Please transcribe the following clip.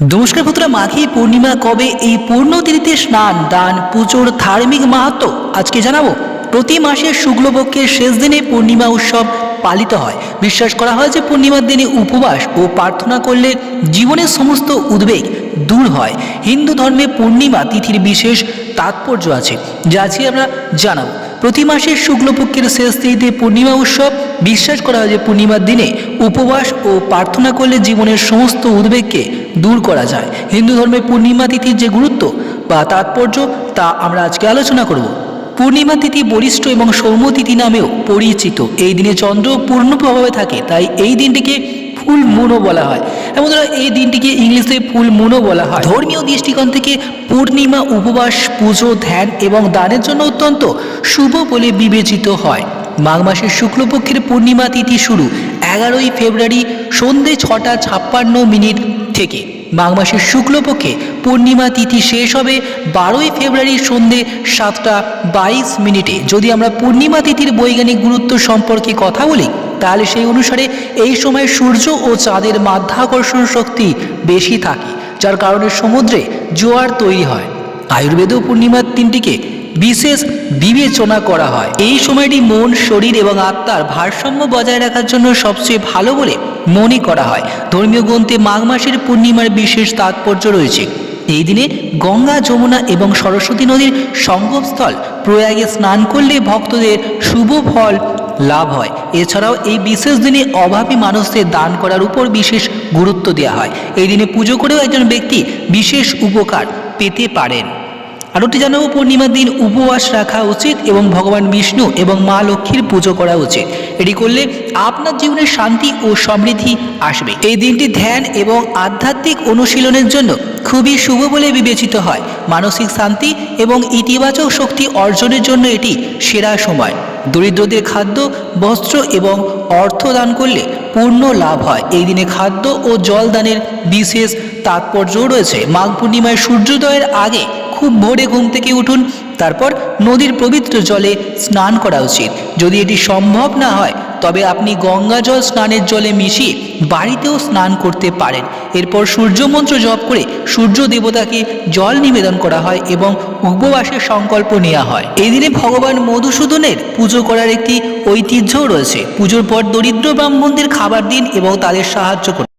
নমস্কার বন্ধুরা, মাঘী পূর্ণিমা কবে? এই পূর্ণ তিথিতে স্নান, দান, পুজোর ধার্মিক মাহাত্ম আজকে জানাব। প্রতি মাসের শুক্লপক্ষের শেষ দিনে পূর্ণিমা উৎসব পালিত হয়। বিশ্বাস করা হয় যে পূর্ণিমার দিনে উপবাস ও প্রার্থনা করলে জীবনের সমস্ত উদ্বেগ দূর হয়। হিন্দু ধর্মে পূর্ণিমা তিথির বিশেষ তাৎপর্য আছে, যা আজকে আমরা জানাব। প্রতি মাসের শুক্লপক্ষের শেষ তিথিতে পূর্ণিমা উৎসব, বিশ্বাস করা হয় যে পূর্ণিমার দিনে উপবাস ও প্রার্থনা করলে জীবনের সমস্ত উদ্বেগকে দূর করা যায়। হিন্দু ধর্মে পূর্ণিমা তিথির যে গুরুত্ব বা তাৎপর্য তা আমরা আজকে আলোচনা করব। পূর্ণিমা তিথি বরিষ্ঠ এবং সৌম্য তিথি নামেও পরিচিত। এই দিনে চন্দ্র পূর্ণ প্রভাবে থাকে, তাই এই দিনটিকে ফুল মুনও বলা হয়। এবং ধরো এই দিনটিকে ইংলিশে ফুল মুনও বলা হয়। ধর্মীয় দৃষ্টিকোণ থেকে পূর্ণিমা উপবাস, পুজো, ধ্যান এবং দানের জন্য অত্যন্ত শুভ বলে বিবেচিত হয়। মাঘ মাসের শুক্লপক্ষের পূর্ণিমা তিথি শুরু এগারোই ফেব্রুয়ারি সন্ধে ছটা ছাপ্পান্ন মিনিট থেকে। মাঘ মাসের শুক্লপক্ষে পূর্ণিমা তিথি শেষ হবে বারোই ফেব্রুয়ারি সন্ধে সাতটা বাইশ মিনিটে। যদি আমরা পূর্ণিমা তিথির বৈজ্ঞানিক গুরুত্ব সম্পর্কে কথা বলি, তাহলে সেই অনুসারে এই সময় সূর্য ও চাঁদের মাধ্যাকর্ষণ শক্তি বেশি থাকে, যার কারণে সমুদ্রে জোয়ার তৈরি হয়। আয়ুর্বেদ পূর্ণিমার দিনটিকে বিশেষ বিবেচনা করা হয়। এই সময়টি মন, শরীর এবং আত্মার ভারসাম্য বজায় রাখার জন্য সবচেয়ে ভালো বলে মনে করা হয়। ধর্মীয় গ্রন্থে মাঘ মাসের পূর্ণিমার বিশেষ তাৎপর্য রয়েছে। এই দিনে গঙ্গা, যমুনা এবং সরস্বতী নদীর সঙ্গমস্থল প্রয়াগে স্নান করলে ভক্তদের শুভ ফল লাভ হয়। এছাড়াও এই বিশেষ দিনে অভাবী মানুষদের দান করার উপর বিশেষ গুরুত্ব দেওয়া হয়। এই দিনে পুজো করেও একজন ব্যক্তি বিশেষ উপকার পেতে পারেন। আরেকটি জানাব পূর্ণিমার দিন উপবাস রাখা উচিত এবং ভগবান বিষ্ণু এবং মা লক্ষ্মীর পুজো করা উচিত। এটি করলে আপনার জীবনে শান্তি ও সমৃদ্ধি আসবে। এই দিনটি ধ্যান এবং আধ্যাত্মিক অনুশীলনের জন্য খুবই শুভ বলে বিবেচিত হয়। মানসিক শান্তি এবং ইতিবাচক শক্তি অর্জনের জন্য এটি সেরা সময়। দরিদ্রদের খাদ্য, বস্ত্র এবং অর্থ দান করলে পূর্ণ লাভ হয়। এই দিনে খাদ্য ও জল দানের বিশেষ তাৎপর্যও রয়েছে। মাঘ পূর্ণিমায় সূর্যোদয়ের আগে খুব ভোরে ঘুম থেকে উঠুন। তারপর নদীর পবিত্র জলে স্নান করা উচিত। যদি এটি সম্ভব না হয়, তবে আপনি গঙ্গা জল স্নানের জলে মিশিয়ে বাড়িতেও স্নান করতে পারেন। এরপর সূর্যমন্ত্র জপ করে সূর্য দেবতাকে জল নিবেদন করা হয় এবং উপবাসের সংকল্প নেওয়া হয়। এই দিনে ভগবান মধুসূদনের পুজো করার একটি ঐতিহ্যও রয়েছে। পুজোর পর দরিদ্র ব্রাহ্মণদের খাবার দিন এবং তাদের সাহায্য করুন।